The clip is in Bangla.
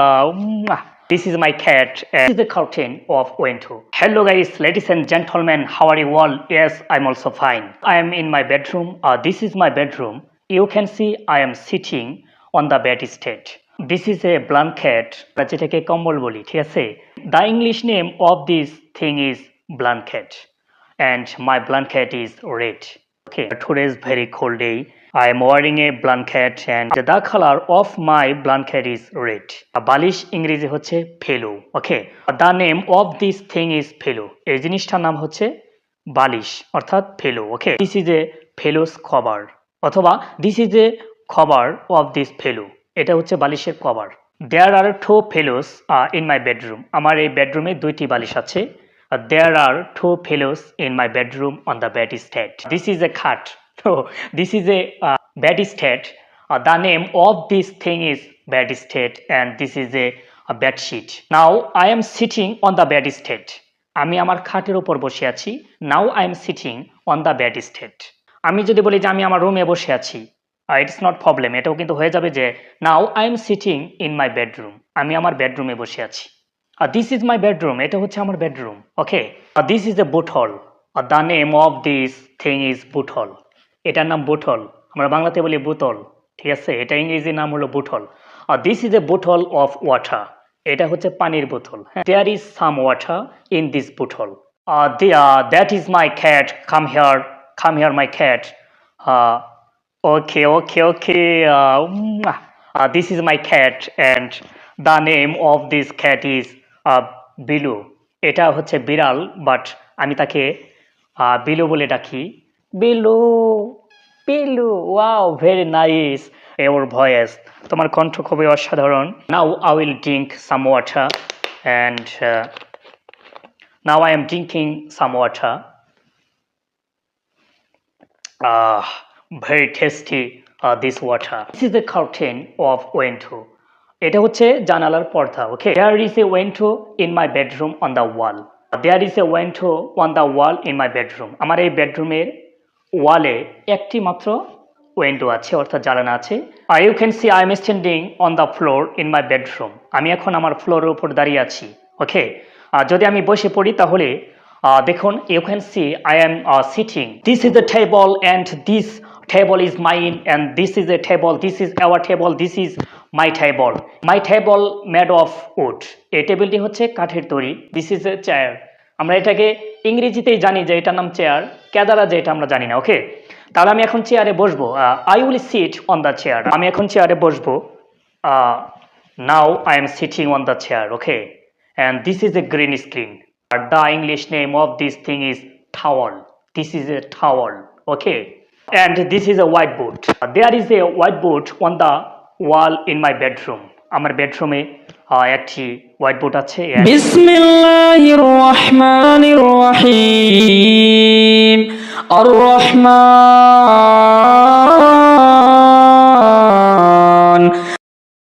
uh, this is my cat. This is the curtain of window. Hello guys, ladies and gentlemen, how are you all? Yes, I'm also fine. I am in my bedroom. Uh, this is my bedroom. You can see I am sitting on the bed state. This is a blanket. The English name of this thing is blanket and my blanket is red. Okay, today very cold day. I am wearing a blanket and the color of my blanket is red. A বালিশ ইংরেজি হচ্ছে pillow okay the name of this thing is pillow এই জিনিসটার নাম হচ্ছে বালিশ অর্থাৎ pillow okay this is a pillow's cover অথবা this is a cover of this pillow এটা হচ্ছে বালিশের cover there are two pillows in my bedroom আমার এই বেডরুমে দুইটি বালিশ আছে। There are two pillows in my bedroom on the bed state. This is a cat. So this is a uh, bed state. Uh, the name of this thing is bed state and this is a, a bed sheet. Now I am sitting on the bed state. আমি আমার খাটের উপর বসে আছি now I am sitting on the bed state আমি যদি বলি যে আমি আমার রুমে বসে আছি ইটস নট প্রবলেম এটাও কিন্তু হয়ে যাবে যে now I am sitting in my bedroom আমি আমার বেডরুমে বসে আছি দিস ইজ মাই বেডরুম এটা হচ্ছে আমার bedroom okay this is a bottle the name of this thing is bottle এটার নাম বুটহল আমরা বাংলাতে বলি বোতল ঠিক আছে? এটা ইংরেজি নাম হলো bottle this is a bottle of water এটা হচ্ছে পানির বোতল there is some water in this bottle that is my cat come here come here my cat okay okay okay this is my cat and the name of this cat is Bilu. এটা হচ্ছে বিড়াল বাট আমি তাকে বিলু বলে ডাকি। Bilu Bilu wow very nice your voice. তোমার কণ্ঠ খুবই অসাধারণ। Now I will drink some water and now I am drinking some water very tasty uh, this water. This is the curtain of. এটা হচ্ছে জানালার পর্দা okay there is a window in my bedroom on the wall there is a window on the wall in my bedroom আমার এই বেডরুমের ওয়ালে একটি মাত্র উইন্ডো আছে, অর্থাৎ জানালা আছে। You can see I am standing on the floor in my bedroom আমি এখন আমার ফ্লোরের উপর দাঁড়িয়ে আছি ওকে আর যদি আমি বসে পড়ি, তাহলে দেখুন you can see I am sitting this is a table and this table is mine and this is a table this is our table this is my table my table made of wood এই টেবিলটি হচ্ছে কাঠের তৈরি। দিস ইজ এ চেয়ার আমরা এটাকে ইংরেজিতেই জানি যে এটার নাম চেয়ার কেদারা যে এটা আমরা জানি না ওকে তাহলে আমি এখন চেয়ারে বসবো। I will sit on the chair আমি এখন চেয়ারে বসবো। Now I am sitting on the chair okay and this is a green screen R the English name of name of is thing is is a is okay towel. Okay. Is a white a there is a white whiteboard on the wall in my bedroom আমার বেডরুমে একটি হোয়াইট বোর্ড আছে রহমান